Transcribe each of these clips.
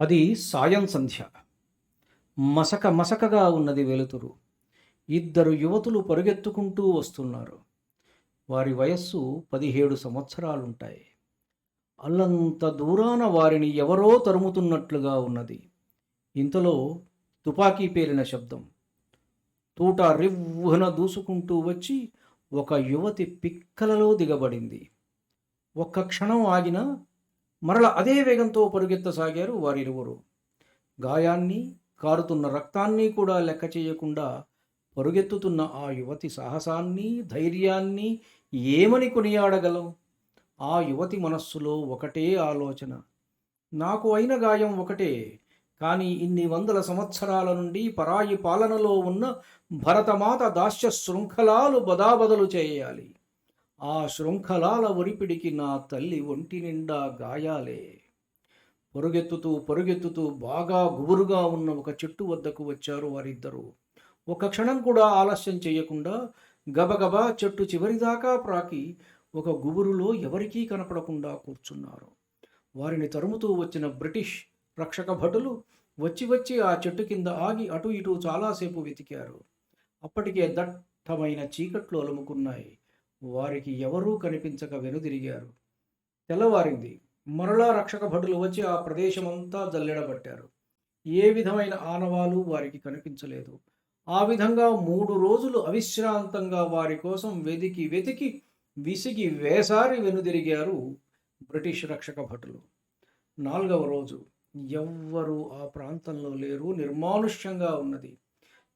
అది సాయం సంధ్య. మసక మసకగా ఉన్నది వెలుతురు. ఇద్దరు యువతులు పరుగెత్తుకుంటూ వస్తున్నారు. వారి వయస్సు పదిహేడు సంవత్సరాలుంటాయి. అల్లంత దూరాన వారిని ఎవరో తరుముతున్నట్లుగా ఉన్నది. ఇంతలో తుపాకీ పేలిన శబ్దం. తూట రివ్వున దూసుకుంటూ వచ్చి ఒక యువతి పిక్కలలో దిగబడింది. ఒక్క క్షణం ఆగినా మరల అదే వేగంతో పరుగెత్తసాగారు వారిరువురు. గాయాన్ని కారుతున్న రక్తాన్ని కూడా లెక్క చేయకుండా పరుగెత్తుతున్న ఆ యువతి సాహసాన్ని ధైర్యాన్ని ఏమని కొనియాడగలం? ఆ యువతి మనస్సులో ఒకటే ఆలోచన. నాకు అయిన గాయం ఒకటే కానీ ఇన్ని వందల సంవత్సరాల నుండి పరాయి పాలనలో ఉన్న భరతమాత దాస్య శృంఖలాలు బదాబదలు చేయాలి. ఆ శృంఖలాల ఒరిపిడికి నా తల్లి ఒంటి నిండా గాయాలే. పరుగెత్తుతూ పరుగెత్తుతూ బాగా గుబురుగా ఉన్న ఒక చెట్టు వద్దకు వచ్చారు వారిద్దరూ. ఒక క్షణం కూడా ఆలస్యం చేయకుండా గబగబా చెట్టు చివరిదాకా ప్రాకి ఒక గుబురులో ఎవరికీ కనపడకుండా కూర్చున్నారు. వారిని తరుముతూ వచ్చిన బ్రిటిష్ రక్షక భటులు వచ్చి వచ్చి ఆ చెట్టు కింద ఆగి అటు ఇటు చాలాసేపు వెతికారు. అప్పటికే దట్టమైన చీకట్లు అలుముకున్నాయి. వారికి ఎవరూ కనిపించక వెనుదిరిగారు. తెల్లవారింది. మరలా రక్షక భటులు వచ్చి ఆ ప్రదేశమంతా జల్లెడబట్టారు. ఏ విధమైన ఆనవాలు వారికి కనిపించలేదు. ఆ విధంగా మూడు రోజులు అవిశ్రాంతంగా వారి కోసం వెతికి వెతికి విసిగి వేసారి వెనుదిరిగారు బ్రిటిష్ రక్షక భటులు. నాలుగవ రోజు. ఎవ్వరూ ఆ ప్రాంతంలో లేరు. నిర్మానుష్యంగా ఉన్నది.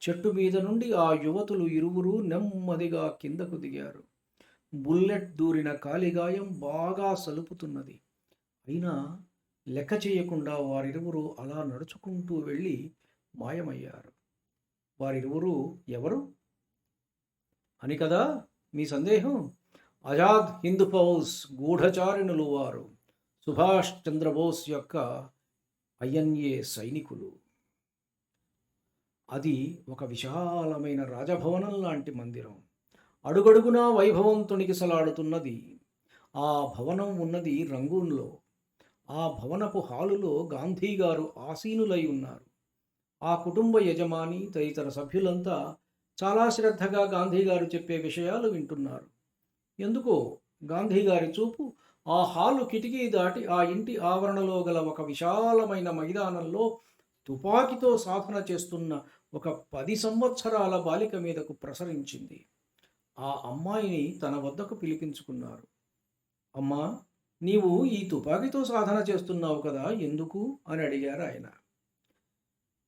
చెట్టు మీద నుండి ఆ యువతులు ఇరువురు నెమ్మదిగా కిందకు దిగారు. బుల్లెట్ దూరిన కాలిగాయం బాగా సలుపుతున్నది. అయినా లెక్క చేయకుండా వారిరువురు అలా నడుచుకుంటూ వెళ్ళి మాయమయ్యారు. వారిరువురు ఎవరు? అని కదా మీ సందేహం? ఆజాద్ హింద్ ఫౌజ్ గూఢచారిణులు వారు. సుభాష్ చంద్రబోస్ యొక్క ఐఎన్ఏ సైనికులు. అది ఒక విశాలమైన రాజభవనం లాంటి మందిరం. అడుగడుగునా వైభవం తొణికిసలాడుతున్నది. ఆ భవనం ఉన్నది రంగూన్లో. ఆ భవనపు హాలులో గాంధీగారు ఆసీనులై ఉన్నారు. ఆ కుటుంబ యజమాని తదితర సభ్యులంతా చాలా శ్రద్ధగా గాంధీగారు చెప్పే విషయాలు వింటున్నారు. ఎందుకో గాంధీగారి చూపు ఆ హాలు కిటికీ దాటి ఆ ఇంటి ఆవరణలో గల ఒక విశాలమైన మైదానంలో తుపాకీతో సాధన చేస్తున్న ఒక పది సంవత్సరాల బాలిక మీదకు ప్రసరించింది. ఆ అమ్మాయిని తన వద్దకు పిలిపించుకున్నారు. అమ్మా నీవు ఈ తుపాకీతో సాధన చేస్తున్నావు కదా ఎందుకు? అని అడిగారు ఆయన.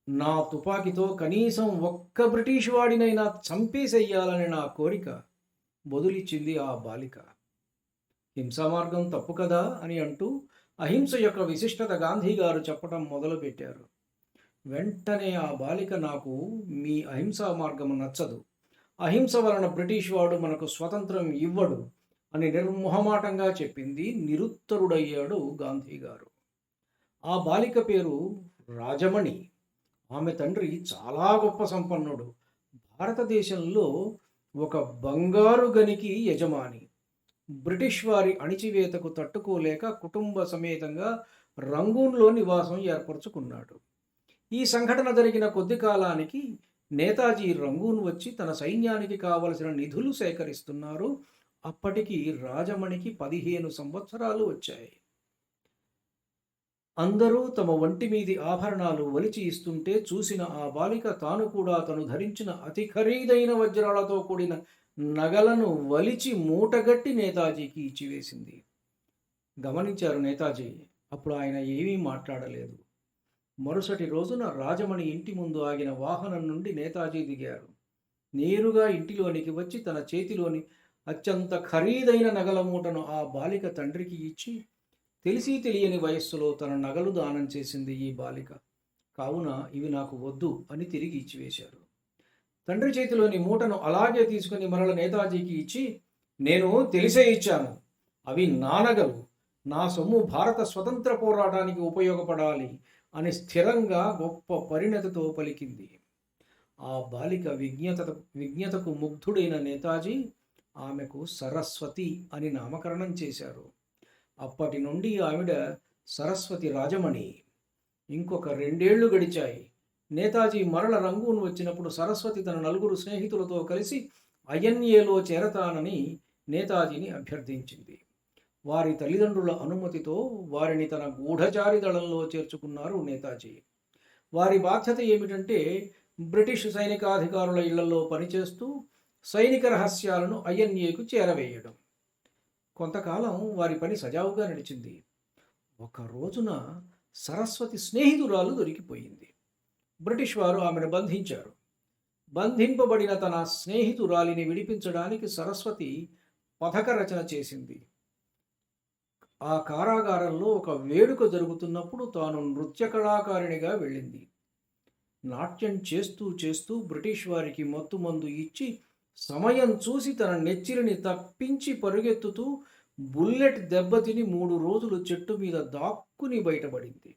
నా తుపాకీతో కనీసం ఒక్క బ్రిటిష్ వాడినైనా చంపేసేయాలని నా కోరిక బదులిచ్చింది ఆ బాలిక. హింసా మార్గం తప్పు కదా అని అంటూ అహింస యొక్క విశిష్టత గాంధీ గారు చెప్పడం మొదలుపెట్టారు. వెంటనే ఆ బాలిక నాకు మీ అహింసా మార్గం నచ్చదు. అహింస వలన బ్రిటిష్ వాడు మనకు స్వతంత్రం ఇవ్వడు అని నిర్మొహమాటంగా చెప్పింది నిరుత్తరుడయ్యాడు గాంధీ గారు. ఆ బాలిక పేరు రాజమణి. ఆమె తండ్రి చాలా గొప్ప సంపన్నుడు. భారతదేశంలో ఒక బంగారు గనికి యజమాని. బ్రిటిష్ వారి అణిచివేతకు తట్టుకోలేక కుటుంబ సమేతంగా రంగూన్లో నివాసం ఏర్పరచుకున్నాడు. ఈ సంఘటన జరిగిన కొద్ది కాలానికి నేతాజీ రంగూన్ వచ్చి తన సైన్యానికి కావలసిన నిధులు సేకరిస్తున్నారు. అప్పటికి రాజమణికి పదిహేను సంవత్సరాలు వచ్చాయి. అందరూ తమ వంటి మీది ఆభరణాలు వలిచి ఇస్తుంటే చూసిన ఆ బాలిక తాను కూడా తను ధరించిన అతి ఖరీదైన వజ్రాలతో కూడిన నగలను వలిచి మూటగట్టి నేతాజీకి ఇచ్చివేసింది. గమనించారు నేతాజీ అప్పుడు ఆయన ఏమీ మాట్లాడలేదు. మరుసటి రోజున రాజమణి ఇంటి ముందు ఆగిన వాహనం నుండి నేతాజీ దిగారు. నేరుగా ఇంటిలోనికి వచ్చి తన చేతిలోని అత్యంత ఖరీదైన నగల మూటను ఆ బాలిక తండ్రికి ఇచ్చి తెలిసి తెలియని వయస్సులో తన నగలు దానం చేసింది ఈ బాలిక. కావున ఇవి నాకు వద్దు అని తిరిగి ఇచ్చివేశారు తండ్రి చేతిలోని మూటను అలాగే తీసుకుని మరల నేతాజీకి ఇచ్చి నేను తెలిసే ఇచ్చాను. అవి నా నగలు. నా సొమ్ము భారత స్వతంత్ర పోరాటానికి ఉపయోగపడాలి అని స్థిరంగా గొప్ప పరిణతితో పలికింది. ఆ బాలిక విజ్ఞత విజ్ఞతకు ముగ్ధుడైన నేతాజీ ఆమెకు సరస్వతి అని నామకరణం చేశారు. అప్పటి నుండి ఆవిడ సరస్వతి రాజమణి. ఇంకొక రెండేళ్ళు గడిచాయి. నేతాజీ మరల రంగూన్ వచ్చినప్పుడు సరస్వతి తన నలుగురు స్నేహితులతో కలిసి ఐఎన్ఏలో చేరతానని నేతాజీని అభ్యర్థించింది. వారి తల్లిదండ్రుల అనుమతితో వారిని తన గూఢచారి దళంలో చేర్చుకున్నారు నేతాజీ. వారి బాధ్యత ఏమిటంటే బ్రిటిష్ సైనికాధికారుల ఇళ్ళలో పనిచేస్తూ సైనిక రహస్యాలను ఐఎన్ఏకు చేరవేయడం. కొంతకాలం వారి పని సజావుగా నడిచింది. ఒక రోజున సరస్వతి స్నేహితురాలు దొరికిపోయింది. బ్రిటిష్ వారు ఆమెను బంధించారు. బంధింపబడిన తన స్నేహితురాలిని విడిపించడానికి సరస్వతి పథక రచన చేసింది. ఆ కారాగారంలో ఒక వేడుక జరుగుతున్నప్పుడు తాను నృత్య కళాకారిణిగా వెళ్ళింది. నాట్యం చేస్తూ చేస్తూ బ్రిటిష్ వారికి మత్తుమందు ఇచ్చి సమయం చూసి తన నెచ్చిరిని తప్పించి పరుగెత్తుతూ బుల్లెట్ దెబ్బతిని మూడు రోజులు చెట్టు మీద దాక్కుని బయటపడింది.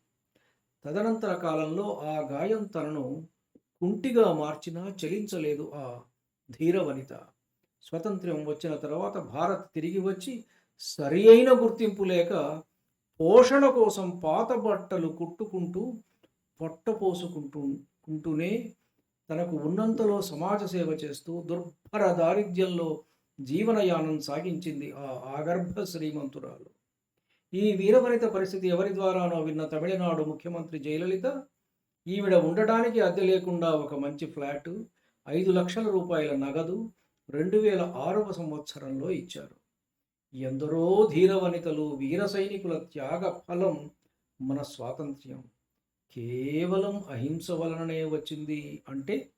తదనంతర కాలంలో ఆ గాయం తనను కుంటిగా మార్చినా చలించలేదు ఆ ధీర వనిత స్వతంత్రం వచ్చిన తర్వాత భారత్ తిరిగి వచ్చి సరి అయిన గుర్తింపు లేక పోషణ కోసం పాత బట్టలు కుట్టుకుంటూ పొట్ట తనకు ఉన్నంతలో సమాజ సేవ చేస్తూ దుర్భర దారిద్ర్యంలో జీవనయానం సాగించింది ఆ ఆగర్భ శ్రీమంతురాలు. ఈ వీరవనిత పరిస్థితి ఎవరి ద్వారానో విన్న తమిళనాడు ముఖ్యమంత్రి జయలలిత ఈవిడ ఉండడానికి అద్దె లేకుండా ఒక మంచి ఫ్లాటు ఐదు లక్షల రూపాయల నగదు రెండు వేల ఆరవ సంవత్సరంలో ఇచ్చారు. ఎందరో ధీరవనితలు వీర సైనికుల త్యాగ ఫలం మన స్వాతంత్ర్యం. కేవలం అహింస వలననే వచ్చింది అంటే